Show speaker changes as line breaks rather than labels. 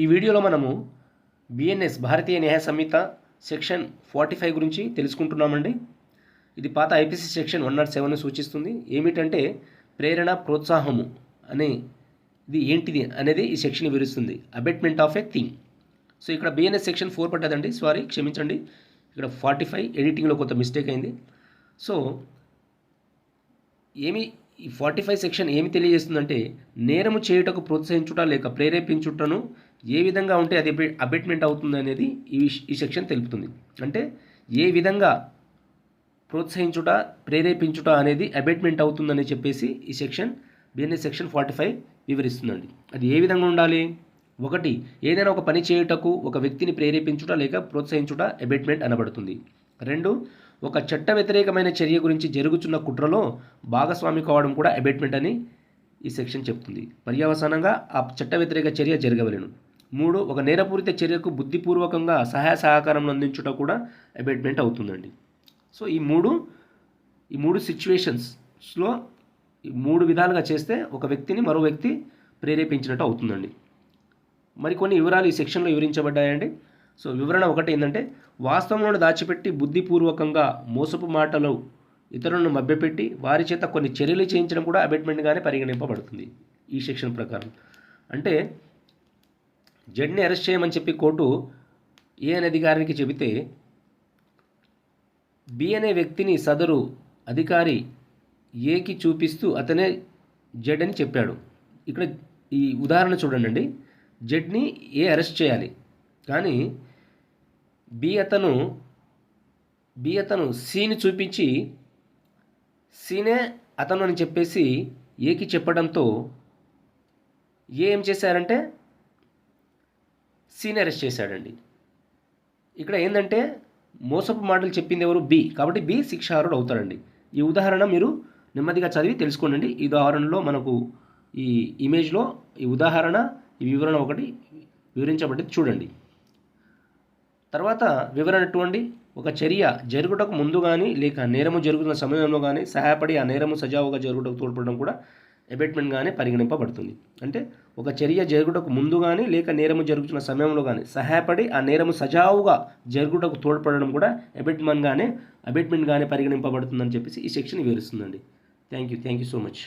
ఈ వీడియోలో మనము బిఎన్ఎస్ భారతీయ న్యాయ సంహిత సెక్షన్ ఫార్టీ ఫైవ్ గురించి తెలుసుకుంటున్నామండి. ఇది పాత IPC section one not seven సూచిస్తుంది. ఏమిటంటే ప్రేరణ ప్రోత్సాహము అనే ఇది ఏంటిది అనేది ఈ సెక్షన్ వివరిస్తుంది. Abetment of a thing so ఇక్కడ బిఎన్ఎస్ సెక్షన్ ఫోర్ పడ్డదండి. సారీ క్షమించండి. ఇక్కడ ఫార్టీ ఫైవ్ ఎడిటింగ్లో కొంత మిస్టేక్ అయింది. సో ఏమి ఈ ఫార్టీ ఫైవ్ సెక్షన్ ఏమి తెలియజేస్తుందంటే నేరము చేయుటకు ప్రోత్సహించుట లేక ప్రేరేపించుటను ఏ విధంగా ఉంటే అది అబెట్మెంట్ అవుతుంది అనేది ఈ ఈ సెక్షన్ తెలుపుతుంది. అంటే ఏ విధంగా ప్రోత్సహించుట ప్రేరేపించుట అనేది అబెట్మెంట్ అవుతుందని చెప్పేసి ఈ section BNS section forty five వివరిస్తుందండి. అది ఏ విధంగా ఉండాలి? ఒకటి ఏదైనా ఒక పని చేయుటకు ఒక వ్యక్తిని ప్రేరేపించుట లేక ప్రోత్సహించుట అబెట్మెంట్ అనబడుతుంది. రెండు ఒక చట్ట వ్యతిరేకమైన చర్య గురించి జరుగుతున్న కుట్రలో భాగస్వామి కావడం కూడా అబెట్మెంట్ అని ఈ సెక్షన్ చెప్తుంది. పర్యవసానంగా ఆ చట్ట వ్యతిరేక చర్య జరగవలను. మూడు ఒక నేరపూరిత చర్యకు బుద్ధిపూర్వకంగా సహాయ సహకారం అందించుట కూడా అబెట్మెంట్ అవుతుందండి. సో ఈ మూడు ఈ మూడు సిచ్యువేషన్స్లో ఈ మూడు విధాలుగా చేస్తే ఒక వ్యక్తిని మరో వ్యక్తి ప్రేరేపించినట్టు అవుతుందండి. మరికొన్ని వివరాలు ఈ సెక్షన్లో వివరించబడ్డాయండి. సో వివరణ ఒకటి ఏంటంటే వాస్తవంలో దాచిపెట్టి బుద్ధిపూర్వకంగా మోసపు మాటలు ఇతరులను మభ్యపెట్టి వారి చేత కొన్ని చర్యలు చేయించడం కూడా అబెట్మెంట్గానే పరిగణింపబడుతుంది ఈ సెక్షన్ ప్రకారం. అంటే జడ్ని అరెస్ట్ చేయమని చెప్పి కోర్టు ఏ అనే అధికారికి చెబితే బి అనే వ్యక్తిని సదరు అధికారి ఏకి చూపిస్తూ అతనే జడ్ అని చెప్పాడు. ఇక్కడ ఈ ఉదాహరణ చూడండి జడ్ని ఏ అరెస్ట్ చేయాలి? కానీ బి అతను బి అతను సిని చూపించి సీనే అతను అని చెప్పేసి ఏకి చెప్పడంతో ఏ ఏం చేశారంటే సీని అరెస్ట్ చేశాడండి. ఇక్కడ ఏంటంటే మోసపు మాటలు చెప్పింది ఎవరు? బి. కాబట్టి బి శిక్షార్హుడు అవుతాడండి. ఈ ఉదాహరణ మీరు నెమ్మదిగా చదివి తెలుసుకోండి ఈ ఉదాహరణలో మనకు ఈ ఇమేజ్లో ఈ ఉదాహరణ ఈ వివరణ ఒకటి వివరించబడింది చూడండి. తర్వాత వివరణ ఎటువంటి ఒక చర్య జరుగుటకు ముందు కానీ లేక నేరము జరుగుతున్న సమయంలో కానీ సహాయపడి ఆ నేరము సజావుగా జరుగుటకు తోడ్పడడం కూడా అబెట్మెంట్గానే పరిగణింపబడుతుంది. అంటే ఒక చర్య జరుగుటకు ముందు కానీ లేక నేరము జరుగుతున్న సమయంలో కానీ సహాయపడి ఆ నేరము సజావుగా జరుగుటకు తోడ్పడడం కూడా అబెట్మెంట్గానే అబెట్మెంట్గానే పరిగణింపబడుతుందని చెప్పేసి ఈ section వివరిస్తుందండి. Thank you thank you so much